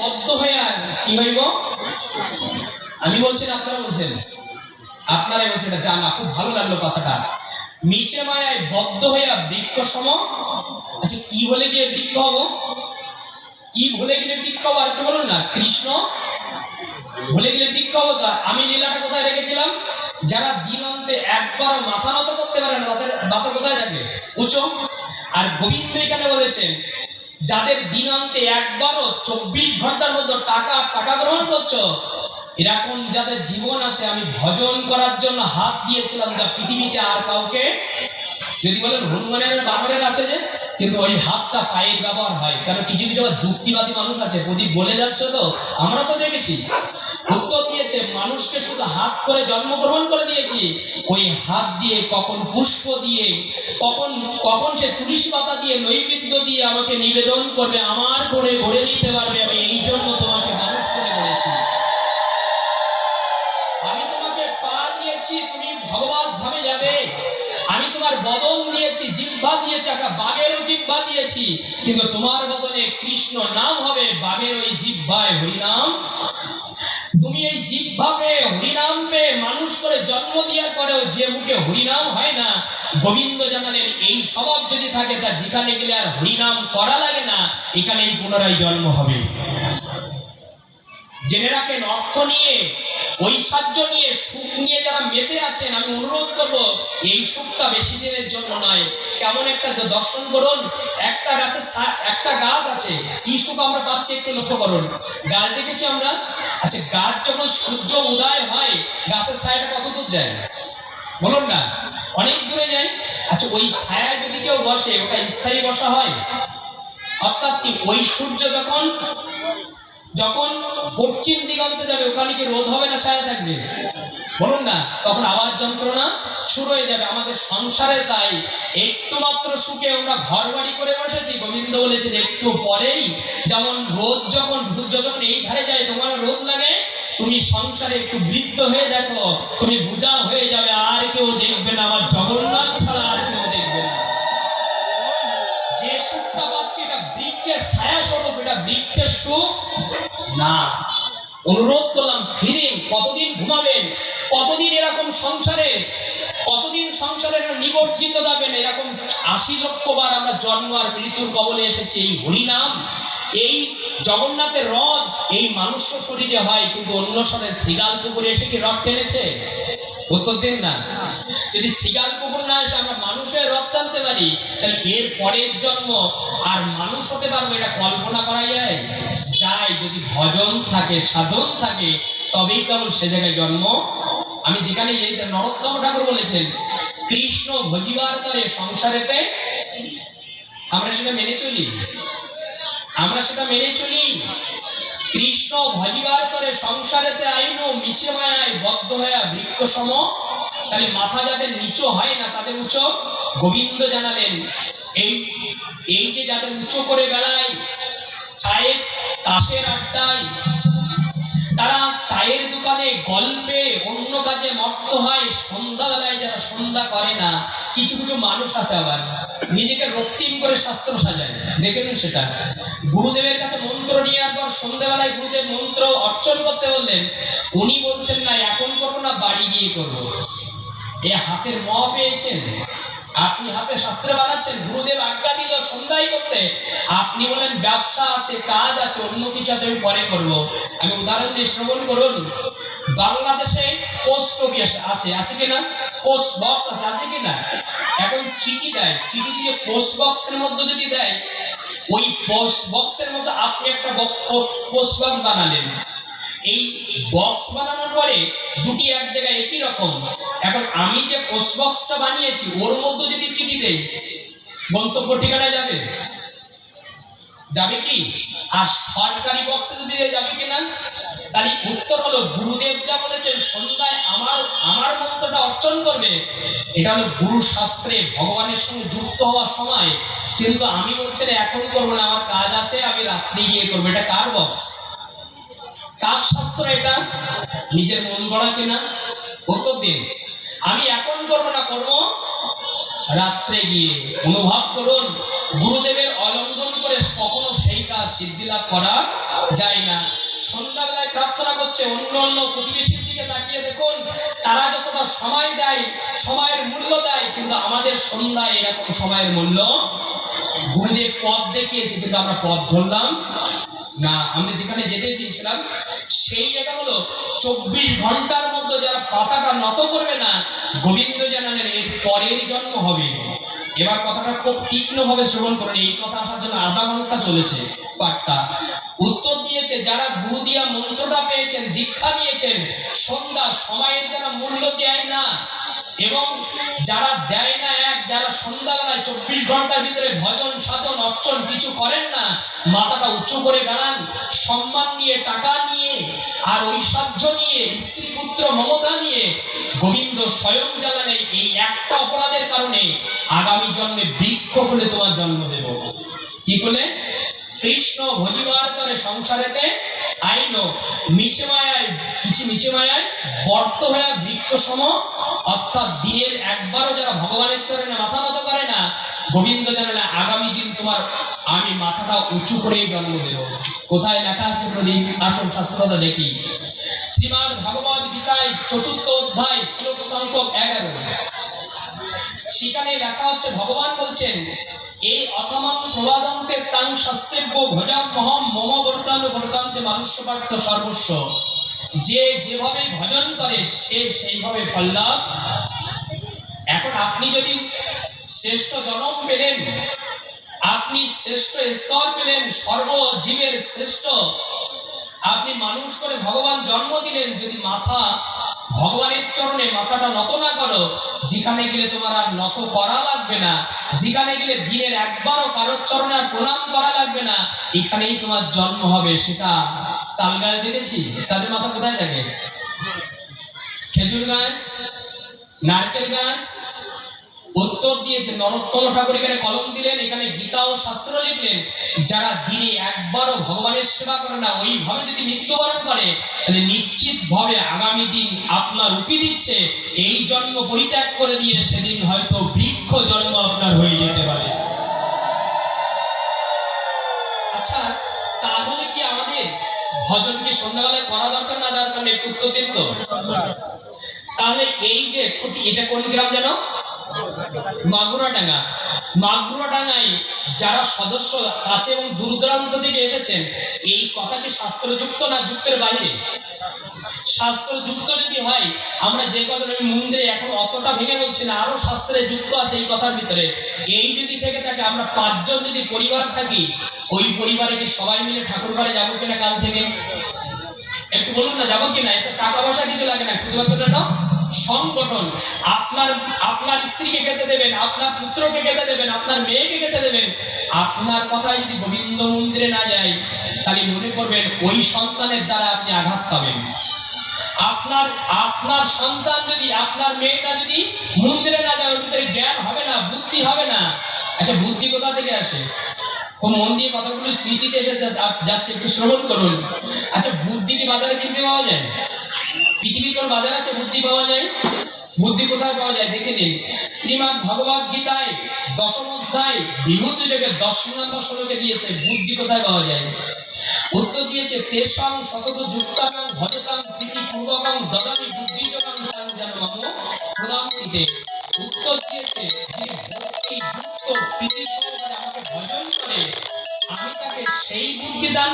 বদ্ধ হইয়া কি হইব? আমি বলছি না, আপনারা বলছেন। আপনারাই বলছেন জানা খুব ভালো লাগল কথাটা। নিচে মায়ায় বদ্ধ হইয়া বৃক্ষ সম। আচ্ছা কি বলে গিয়ে বৃক্ষ হব? কি ভুলে গেলে বৃক্ষ হব? আর একটু বলুন না, কৃষ্ণ? ভুলে গেলে বৃক্ষ হব? তো আমি লীলাটা কোথায় রেখেছিলাম? যারা দিন অন্তে একবারও মাথা নত করতে পারে না, তাদের মাথা কোথায় থাকবে উঁচু। আর গোবিন্দ এখানে বলেছেন যাদের দিন অন্তে একবারও চব্বিশ ঘণ্টার মধ্যে টাকা টাকা গ্রহণ করছ এরকম যাদের জীবন আছে, আমি ভজন করার জন্য হাত দিয়েছিলাম যা পৃথিবীতে আর কাউকে, যদি বলেন হনুমানের বানরের আছে যে, কিন্তু ওই হাতটা পায়ের ব্যবহার হয়। কারণ কিছু কিছু আবার যুক্তিবাদী মানুষ আছে? প্রদীপ বলে যাচ্ছ তো? আমরা তো দেখেছি। উত্তর দিয়েছে, মানুষকে শুধু হাত করে জন্মগ্রহণ করে দিয়েছি ওই হাত দিয়ে, কখন পুষ্প দিয়ে, কখন কখন সে তুলসী পাতা দিয়ে, নৈবেদ্য দিয়ে আমাকে নিবেদন করবে, আমার করে ভরে নিতে পারবে, আমি এই জন্য তোমাকে মানুষ করে বলেছি আমি তোমাকে পা দিয়েছি, তুমি ভগবত ধামে যাবে। আমি তোমার বদন দিয়েছি, জিহ্বা দিয়েছি, একটা বাঘেরও জিহ্বা দিয়েছি। কিন্তু তোমার বদনে কৃষ্ণ নাম হবে, বাঘের ওই জিহ্বায় হরিনাম। তুমি এই পেয়ে হরিনাম পেয়ে মানুষ করে জন্ম দেওয়ার পরেও যে মুখে হরিনাম হয় না, গোবিন্দ জানালেন, এই স্বভাব যদি থাকে, তা যেখানে গেলে আর হরিনাম করা লাগে না, এখানেই পুনরায় জন্ম হবে। জেনে রাখেন, অর্থ নিয়ে ঐশ্বর্য নিয়ে সুখ নিয়ে যারা মেতে আছেন, আমি অনুরোধ করব, এই সুখটা বেশি দিনের জন্য নয়। কেমন একটা দর্শন করুন, একটা গাছে একটা গাছ আছে, কি সুখ আমরা পাচ্ছি একটু লক্ষ্য করুন। গাছ দেখেছি আমরা? আচ্ছা গাছ যখন সূর্য উদয় হয়, গাছের ছায়াটা কত দূর যায়? বলুন না, অনেক দূরে যায়। আচ্ছা ওই ছায়ায় যদি কেউ বসে, ওটা স্থায়ী বসা হয়? অর্থাৎ কি ওই সূর্য যখন যখন পশ্চিম দিগন্তে যাবে, ওখানে কি রোদ হবে না ছায়া থাকবে? বলুন না, তখন আওয়াজ যন্ত্রণা শুরু হয়ে যাবে। আমাদের সংসারে তাই একটু মাত্র সুখে আমরা ঘর বাড়ি করে বসেছি। গোবিন্দ বলেছেন, একটু পরেই যেমন রোদ যখন, সূর্য যখন এই ধারে যায় তোমার রোদ লাগে। তুমি সংসারে একটু বৃদ্ধ হয়ে দেখো, তুমি বুঝা হয়ে যাবে, আর কেউ দেখবে না। আমার জগন্নাথ ছাড়া আর এটা বৃক্ষের সুখ? না। অনুরোধ করলাম ফিরে কতদিন ঘুমাবেন? কতদিন এরকম সংসারে? কতদিন সংসারের নিবর্জিত যাবেন? এরকম আশি লক্ষ বার আমরা জন্ম আর মৃত্যুর কবলে এসেছি। এই হরিনাম, এই জগন্নাথের রথ, এই মানুষ শরীরে হয়, কিন্তু অন্য সময় সিগাল পুকুরে এসে কি রথ টেনেছে? উত্তর দিন না। যদি সিগাল কুকুর না আমরা মানুষের রথ টানতে পারি, তাহলে এর পরের জন্ম আর মানুষ হতে পারব এটা কল্পনা করা যায়? যদি ভজন থাকে, সাধন থাকে, তবেই কেবল সে জায়গায় জন্ম। আমি যেখানে গিয়েছি, নরোত্তম ঠাকুর বলেছেন, কৃষ্ণ ভজিবার করে সংসারেতে আমরা সেটা মেনে চলি। আমরা সেটা মেনে চলি। কৃষ্ণ ভজিবার করে সংসারেতে আইনো মিছে মায়ায় বদ্ধ হয়ে বৃক্ষ সম তাহলে মাথা যাদের নিচু হয় না, তাদের উঁচু? গোবিন্দ জানালেন, এই এই যে যাদের উঁচু করে বেড়ায়, চায়ের তাসের আড্ডায়, তারা চায়ের দোকানে গল্পে অন্য কাজে মত্ত হয়, সন্ধ্যাবেলায় যারা সন্ধ্যা করে না, কিছু কিছু মানুষ আছে আবার। নিজেকে রক্তিম করে শাস্ত্র সাজায়। দেখে নিন সেটা। গুরুদেবের কাছে মন্ত্র নিয়ে একবার সন্ধ্যাবেলায় গুরুদেব মন্ত্র অর্চন করতে বললেন, উনি বলছেন না, এখন করব না, বাড়ি গিয়ে করব। এ হাতের ম পেয়েছেন। আপনি হাতে শাস্ত্র বানাচ্ছেন, গুরুদেব আজ্ঞা দিল সন্ধ্যায় করতে। আপনি বলেন, ব্যবসা আছে, কাজ আছে, অন্য কিছু আছে, আমি পরে করব। আমি উদাহরণ দিয়ে শ্রবণ করুন। বাংলাদেশে পোস্ট অফিস আছে আছে কিনা? পোস্ট বক্স আছে আছে কিনা? এখন চিঠি দেয়। চিঠি দিয়ে পোস্ট বক্সের মধ্যে যদি দেয়, ওই পোস্ট বক্সের মধ্যে আপনি একটা পোস্ট বক্স বানালেন। এই বক্স বানানোর পরে দুটি এক জায়গায় একই রকম। এখন আমি যে পোস্ট বক্সটা বানিয়েছি, ওর মধ্যে যদি চিঠি দেই গন্তব্য ঠিকানায় যাবে? যাবে কি? আর সরকারি বক্সে যদি যাবে কি না? তাহলে উত্তর হলো গুরুদেব যা বলেছেন সন্ধ্যায় আমার আমার মন্ত্রটা অর্চন করবে। এটা হলো গুরু শাস্ত্রে ভগবানের সঙ্গে যুক্ত হওয়ার সময়। কিন্তু আমি বলছি না, এখন করব না আমার কাজ আছে আমি রাত্রি গিয়ে করব। এটা কার বক্স? কার শাস্ত্র এটা? নিজের মন গড়া কিনা? উত্তর দিন আমি এখন করব না করব? রাত্রে গিয়ে অনুভব করুন গুরুদেবের অলঙ্ঘন করে কখনো সেই কাজ সিদ্ধি লাভ করা যায় না। হচ্ছে অন্য অন্য প্রতিবেশীর দিকে তাকিয়ে দেখুন, তারা যতটা সময় দেয়, সময়ের মূল্য দেয়, কিন্তু আমাদের সন্ধ্যায় এরকম সময়ের মূল্য গুরুদেব পথ দেখিয়েছে কিন্তু আমরা পথ ধরলাম না, আমরা যেখানে যেতে চেয়েছিলাম, সেই জায়গা হলো চব্বিশ ঘণ্টার মধ্যে যারা পাতাটা নত করবে না, গোবিন্দ জানালেন, এর পরের জন্ম হবে। এবার কথাটা খুব তীক্ষ্ণভাবে শ্রবণ করুন এই কথা আসার জন্য আধা ঘণ্টা চলেছে পাঠটা। উত্তর দিয়েছে, যারা গুরু দিয়া মন্ত্রটা পেয়েছেন, দীক্ষা নিয়েছেন, সন্ধ্যা সময়ের যারা মূল্য দেয় না এবং যারা দেয় না এক, যারা সন্ধ্যাবেলায় চব্বিশ ঘণ্টার ভিতরে ভজন, সাধন, অর্চন কিছু করেন না, মাথাটা উঁচু করে দাঁড়ান, সম্মান নিয়ে, টাকা নিয়ে, আর ঐশ্বর্য নিয়ে স্ত্রী পুত্র মমতা নিয়ে গোবিন্দ স্বয়ং জানালে এই একটা অপরাধের কারণে আগামী জন্মে বৃক্ষ বলে তোমার জন্ম দেব। কি বলে কৃষ্ণ ভজিবার করে সংসারেতে আইন মিছে মায়ায়, কিছু মিছে মায়ায় বর্ত হয়ে বৃক্ষ সম, অর্থাৎ দিনের একবারও যারা ভগবানের চরণে মাথা নত করে না, গোবিন্দ জানে না আগামী দিন তোমার আমি মাথাটা উঁচু করে জন্ম দেব। কোথায় লেখা আছে প্রদীপ? আসন শাস্ত্রতা দেখি। শ্রীমদ ভগবদ গীতায় চতুর্থ অধ্যায়, শ্লোক সংখ্যক এগারো। সেখানে লেখা হচ্ছে, ভগবান বলছেন, এই অথমাং প্রবাদন্তে তাং শাস্ত্রেব্য ভজাম মহম মম বর্তান বর্তান্তে মানুষ পার্থ সর্বস্ব। যে যেভাবে ভজন করে, সে সেইভাবে ফল্লাভ। এখন আপনি যদি শ্রেষ্ঠ জনম পেলেন, আপনি শ্রেষ্ঠ স্তর পেলেন, সর্বজীবের শ্রেষ্ঠ আপনি মানুষ করে ভগবান জন্ম দিলেন, যদি মাথা ভগবানের চরণে মাথাটা নত না করো, যেখানে গেলে তোমার আর নত করা লাগবে না, যেখানে গেলে দিনের একবারও কারোর চরণে আর প্রণাম করা লাগবে না, এখানেই তোমার জন্ম হবে, সেটা তাল গাছ দেখেছি? তাদের মাথা কোথায় থাকে? খেজুর গাছ? নারকেল গাছ? উত্তর দিয়েছে নরোত্তম ঠাকুর এখানে কলম দিলেন এখানে গীতা ও শাস্ত্র লিখলেন যারা দিনে একবারও ভগবানের সেবা করে না ওইভাবে যদি মৃত্যুবরণ করে তাহলে নিশ্চিত ভাবে আগামী দিন আপনার উকি দিচ্ছে। এই জন্ম পরিত্যাগ করে দিয়ে সেদিন হয়তো বৃক্ষ জন্ম আপনার হয়ে যেতে পারে। আচ্ছা তাহলে কি আমাদের ভজন কি সন্ধ্যাবেলায় করা দরকার না দরকার নেই তো? তাহলে এই যে এটা কোন গ্রাম যেন? মাগুরাডাঙ্গা। মাগুরাডাঙ্গায় যারা সদস্য আছে এবং দূর দূরান্ত থেকে এসেছেন, এই কথা কি শাস্ত্রযুক্ত না যুক্তের বাইরে? শাস্ত্রযুক্ত যদি হয়, আমরা যে কথা আমি মন্দিরে এখন অতটা ভেঙে বলছি না, আরও শাস্ত্রে যুক্ত আছে এই কথার ভিতরে। এই যদি থেকে থাকে, আমরা পাঁচজন যদি পরিবার থাকি, ওই পরিবারে কি সবাই মিলে ঠাকুর ঘরে যাব কিনা কাল থেকে? একটু বলুন না, যাব কিনা? এটা টাকা পয়সা কিছু লাগে না, শুধুমাত্র সংগঠন। আপনার আপনার স্ত্রীকে খেতে দেবেন, আপনার পুত্রকে খেতে দেবেন, আপনার মেয়েকে খেতে দেবেন। আপনার কথায় যদি গোবিন্দ মন্দিরে না যায়, তাহলে মনে করবেন ওই সন্তানের দ্বারা আপনি আঘাত পাবেন। আপনার আপনার সন্তান যদি, আপনার মেয়েটা যদি মন্দিরে না যায়, ওর ভিতরে জ্ঞান হবে না, বুদ্ধি হবে না। আচ্ছা বুদ্ধি কোথা থেকে আসে? ও মন দিয়ে কথাগুলো স্মৃতিতে এসে যাচ্ছে, একটু শ্রবণ করুন। আচ্ছা বুদ্ধি কি বাজারে কিনতে পাওয়া যায়? পৃথিবী বাজার আছে? বুদ্ধি পাওয়া যায়? বুদ্ধি কোথায় পাওয়া যায়? দেখে নিন। শ্রীমান ভগবত গীতায় দশম অধ্যায় বিভূতি যোগে দশম নম্বর শ্লোকে দিয়েছে, বুদ্ধি কোথায় পাওয়া যায়? উত্তর দিয়েছে, তেষাং শতক যুক্তাকাং ভজতাং প্রীতি পূর্বকাং দদামি বুদ্ধি যোগাং তাং যেন প্রদান্তিতে উত্তর দিয়েছে যিনি ভক্তি যুক্ত প্রীতি সহকারে আমাকে ভজন করে, আমি তাকে সেই বুদ্ধি দান